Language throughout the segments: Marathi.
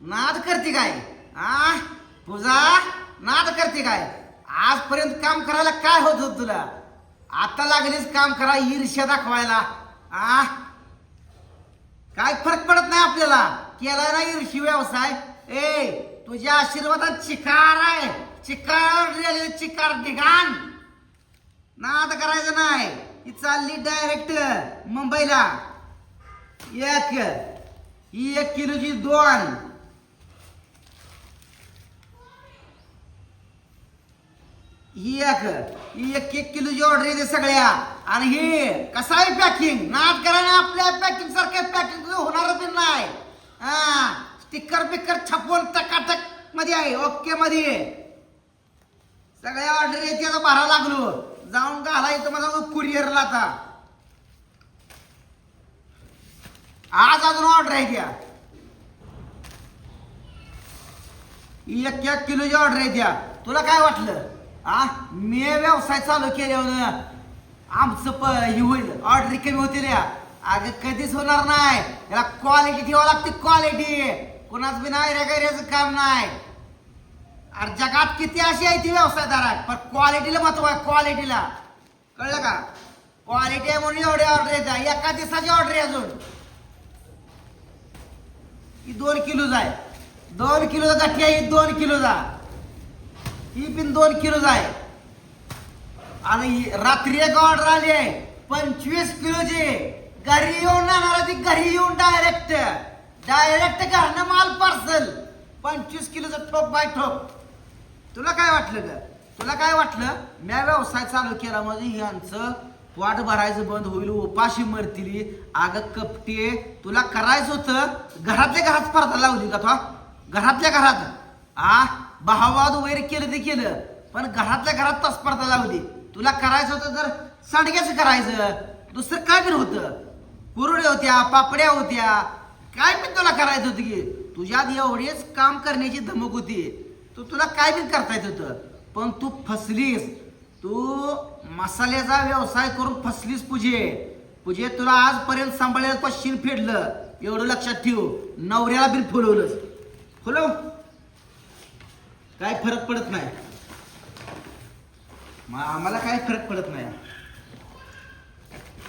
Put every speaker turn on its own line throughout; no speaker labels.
नाद करते काय? आ? पूजा नाद करते काय? आजपर्यंत काम करायला काय होत होत तुला? आता लागलीच काम करा ईर्ष्या दाखवायला. आ? काय फरक पडत नाही आपल्याला? केला ना ईर्षी व्यवसाय? ए तुझ्या आशीर्वादात चिकार आहे. चिकार चिकार ठिकाण नाद करायचं नाही. ही चालली डायरेक्ट मुंबईला. एक ही एक किलोची दोन. ही एक ही एक एक किलोची ऑर्डर येते सगळ्या. आणि हे कसं आहे पॅकिंग नाटकाने करायला आपल्या पॅकिंग सारख्या पॅकिंग होणार पण नाही. हा स्टिकर पिकर छापून टकाटकमध्ये आहे ओके मध्ये. सगळ्या ऑर्डर येते आता भरा लागलो. जाऊन घालायचं इथं माझा कुरिअरला आता. आज अजून ऑर्डर आहे त्या. एक एक किलोची ऑर्डर आहे त्या. तुला काय वाटलं? आ? मी व्यवसाय चालू केल्यावर आमचं प हे होईल. ऑर्डर कमी होतील या. अगं कधीच होणार नाही. याला क्वालिटी ठेवावं लागते क्वालिटी कोणाच बी नाही रे काम नाही. अरे जगात किती अशी आहे ती व्यवसायदार पण क्वालिटीला महत्त्व आहे क्वालिटीला कळलं का? क्वालिटी आहे म्हणून एवढे ऑर्डर येतात. एका दिवसाची ऑर्डर आहे अजून. ही दोन किलो जाय दोन किलो गठी आहे ही दोन किलोचा. ही पण दोन किलोच आहे आणि रात्री एक ऑर्डर आली आहे. पंचवीस किलोची घरी येऊन जाणार ती घरी येऊन डायरेक्ट डायरेक्ट घरनं माल पार्सल पंचवीस किलोचं ठोक बाय ठोक. तुला काय वाटलं ग? तुला काय वाटलं? म्या व्यवसाय चालू केला म्हणजे यांचं पोट भरायचं बंद होईल उपाशी मरतील. अगं कपटे तुला करायचं होतं. घरातल्या घरात स्पर्धा लावली का तो? घरातल्या घरात? आ भावाद वगैरे केलं ते केलं. पण घरातल्या घरात तर स्पर्धा लावली तुला करायचं होतं तर सांडग्याचं करायचं. दुसरं काय बी होतं. कुरड्या होत्या पापड्या होत्या. काय पण तुला करायचं होतं की तुझ्यात एवढेच काम करण्याची धमक होती. तू तुला काय बी करता येत होतं. पण तू फसलीस. तू मसाल्याचा व्यवसाय करून फसलीस पूजे. पूजे तुला आजपर्यंत सांभाळलेलं पश्चिम फेडलं? एवढं लक्षात ठेव. नवऱ्याला बिन फुलवलंच फुलव. काय फरक पडत नाही. मग आम्हाला काय फरक पडत नाही.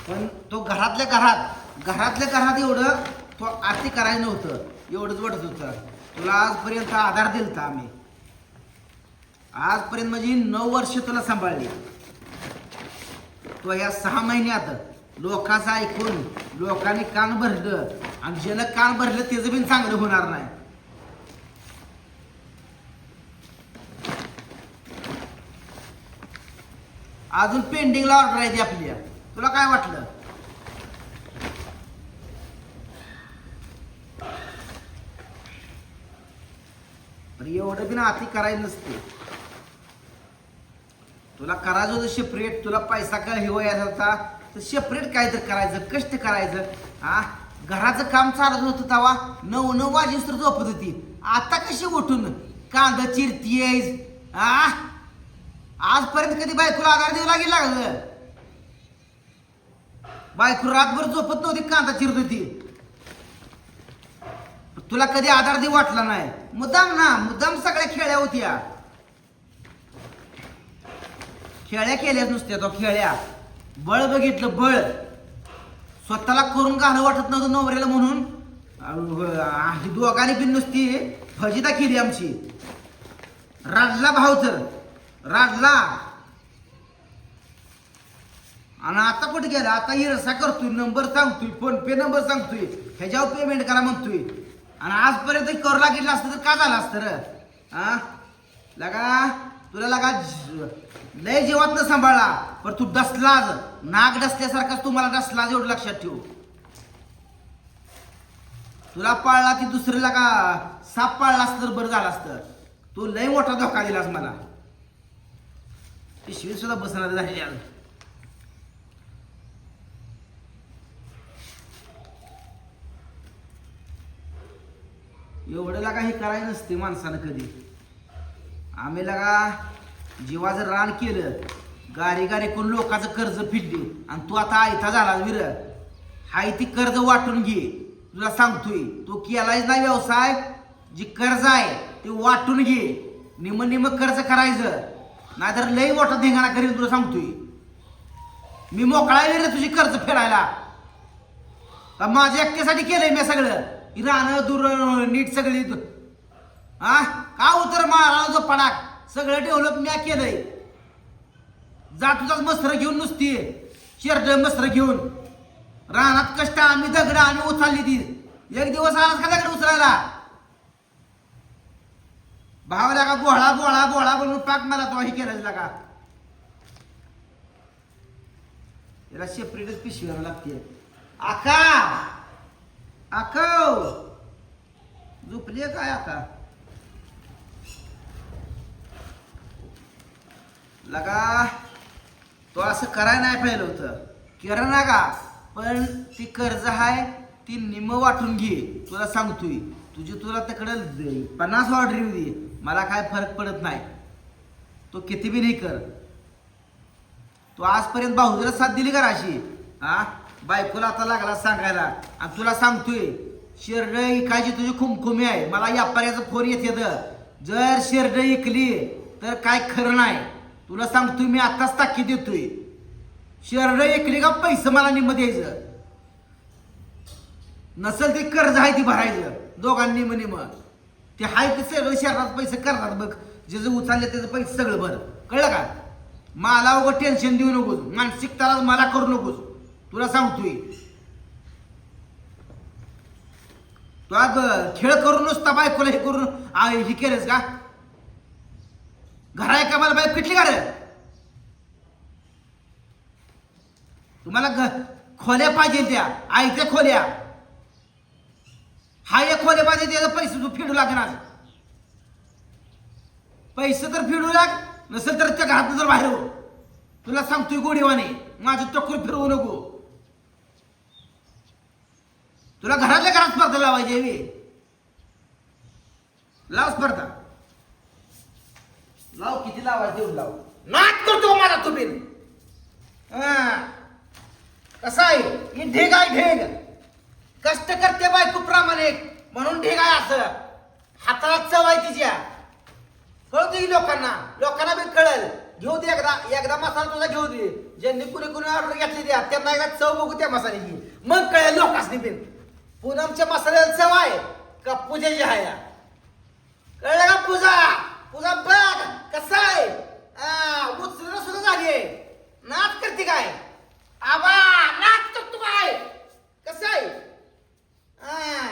पण तो घरातल्या घरात घरातल्या घरात एवढं तो आरती करायचं नव्हतं. एवढंच वाटत होतं. तुला आजपर्यंत आधार दिलता आम्ही. आजपर्यंत म्हणजे नऊ वर्ष तुला सांभाळली. तो या सहा महिन्यात लोकांचं ऐकून लोकांनी कान भरलं आणि ज्यानं कान भरलं त्याचं बी चांगलं होणार नाही. अजून पेंडिंगला ऑर्डर आहे ती आपली तुला काय वाटलं? एवढं बी ना अति करायला नसते. तुला करायचं होतं सेपरेट तुला पैसा काय हिवायचा होता? तर सेपरेट काय तर करायचं कष्ट करायचं. हा? घराचं काम चालत होतं तवा. नऊ नऊ वाजेस तर झोपत होती. आता कशी उठून? कांदा चिरतीयस. हा? आजपर्यंत कधी बायकोला आधार देऊ लागेल लागलं? बायको रातभर झोपत नव्हती कांदा चिरत होती. तुला कधी आधार देऊ वाटला नाही. मुद्दाम ना मुद्दाम सगळ्या खेळ्या होत्या. खेळ्या केल्याच नुसत्या तो खेळ्या. बळ बघितलं बळ. स्वतःला करून घालू वाटत नव्हतं नवऱ्याला म्हणून. दोघांनी बिन नुसती फजिता केली आमची. रडला भाव तर राजला. आणि आता कुठे गेला? आता इरसा करतोय नंबर सांगतोय फोन पे नंबर सांगतोय. ह्याच्यावर पेमेंट करा म्हणतोय. आणि आजपर्यंत कर लागेल असतं तर का झालं असतं र? हा लगा तुला लगा लय जीवात न सांभाळला पण तू डसलाज नाग डसल्यासारखाच तू मला एवढं लक्षात ठेव. तुला पाळला की दुसरीला का साप पाळला असतं तर बरं झालं असतं. तू लय मोठा धोका दिलास मला. पिशवी सुद्धा बसणार झाली आज. एवढं काही हे करायचं नसते माणसानं कधी. आम्ही लगा जीवाचं रान केलं गारे गाडी करून लोकांचं कर्ज फिरली आणि तू आता आयता झाला विर. हाय ती कर्ज वाटून घे. तुला सांगतोय तो केलायच नाही व्यवसाय जी कर्ज आहे ते वाटून घे. निम निम कर्ज करायचं. नाहीतर लई मोठा धिंगाणा करीन तुला सांगतोय. मी मोकळा आहे रे तुझी कर्ज फेडायला. माझ्या एकट्यासाठी केलंय मी सगळं. ही रानं दूर नीट सगळी हा का उतर मारा जो पडाक सगळं डेव्हलप मी केलंय. जा तुझाच मस्त्र घेऊन नुसती. शेरड मस्त्र घेऊन. रानात कष्ट आम्ही दगड आम्ही उचलली ती. एक दिवस आलाच का दगड उचलायला? भावला का बोळा बोळा बोळा बोलून पाक मला तो हे केलं का याला सेपरेटच पिशवी लागते. आका! आकव झोपली काय आका? लगा तो असं कराय नाही पाहिलं होतं. केलं ना का? पण ती कर्ज आहे ती निम वाटून घे. तुला सांगतोय तुझी तुला तिकडं पन्नास ऑर्डर दे. मला काय फरक पडत नाही. तो किती बी नाही कर. तू आजपर्यंत भाऊजीला साथ दिली का अशी हा? बायकोला आता लागला सांगायला. आणि तुला सांगतोय शेरड इकायची तुझी खुमखुमी आहे. मला यापाऱ्याचं फोन येत येतं. जर शेरड इकली तर काय खरं नाही. तुला सांगतोय मी आताच ताकी देतोय. शेरड इकली का पैसे मला निम द्यायचं? नसेल ते कर्ज आहे ती भरायचं. दोघांनी निम निम ते हाय ते सगळं शहरात पैसे करतात बघ. जे जे उचलले त्याचं पैसे सगळं बरं. कळलं का? मला उगं टेन्शन देऊ नकोस. मानसिक त्रास मला करू नकोस. तुला सांगतोय. तू आज खेळ करून नुसता बायकोला हे करून हे केलंस का? घरा का मला बाईक पिटली का रे? तुम्हाला खोल्या पाहिजे त्या. आईच्या खोल्या. हा एक खोले पाहिजे त्याचा पैसे तू फेडू लागणार. पैसे तर फेडू लाग नसेल तर त्या घरात जर बाहेर हो तुला सांगतोय गोडीवाने माझं चक्कर फिरवू नको. तुला घरातल्या घरात स्पर्धा लावायची आहे लाव स्पर्धा. लाव किती लावायचे तेवढं लाव. नाच करतो मला तुम्ही. कसा आहे? ढेग आहे ढेग. कष्ट करते बायको प्रामाणिक. म्हणून ढेगाय आहे असं. हाताला चव आहे तिच्या कळू दे लोकांना. लोकांना बी कळल. घेऊ दे एकदा. एकदा मसाला तुझा घेऊ दे. ज्यांनी कुणी कुणी ऑर्डर घेतली द्या त्यांना एकदा चव बघू त्या मसाल्याची. मग कळेल लोकांनी बिन पूनमच्या मसाल्याला चव आहे का पूजेची आहे? कळलं का पूजा? पूजा बघ कसा आहे. उचलणं सुद्धा झाली आहे. नाच करते काय? आबा नाच करतो काय कसं आहे आ,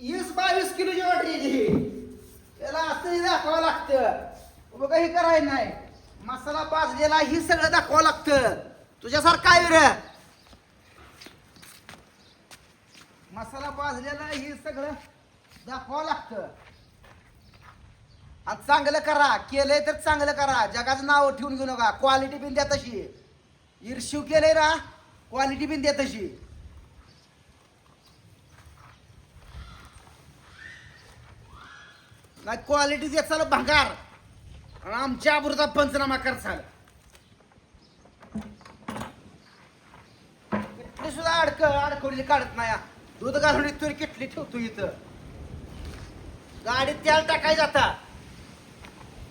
वीस बावीस किलोची ऑर्डर येते त्याला असंही दाखवावं लागतं बघा हे करायचं नाही मसाला हे सगळं दाखवावं लागतं. तुझ्यासारखं आहे रे. मसाला भाजलेला हे सगळं दाखवावं लागतं. आणि चांगलं करा केलंय तर चांगलं करा. जगाचं नाव ठेवून घेऊ नका. क्वालिटी बिन द्या तशी. ईर्शिव केलंय ना क्वालिटी बिन द्या तशी. नाही क्वालिटी देत चाल भंगार. आणि आमच्या अबृता पंचनामा कर चाल किटली सुद्धा अडक अडकवली काढत नाही. दूध घालून तुरी किटली ठेवतो इथं. गाडीत तेल टाकायचं आता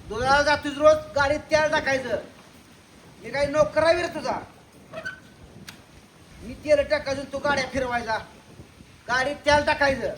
दुधाला जातोस रोज गाडीत तेल टाकायचं. मी काही नोकरावी रे तुझा मी तेल टाकायचं तू गाड्या फिरवायचा. गाडीत तेल टाकायचं.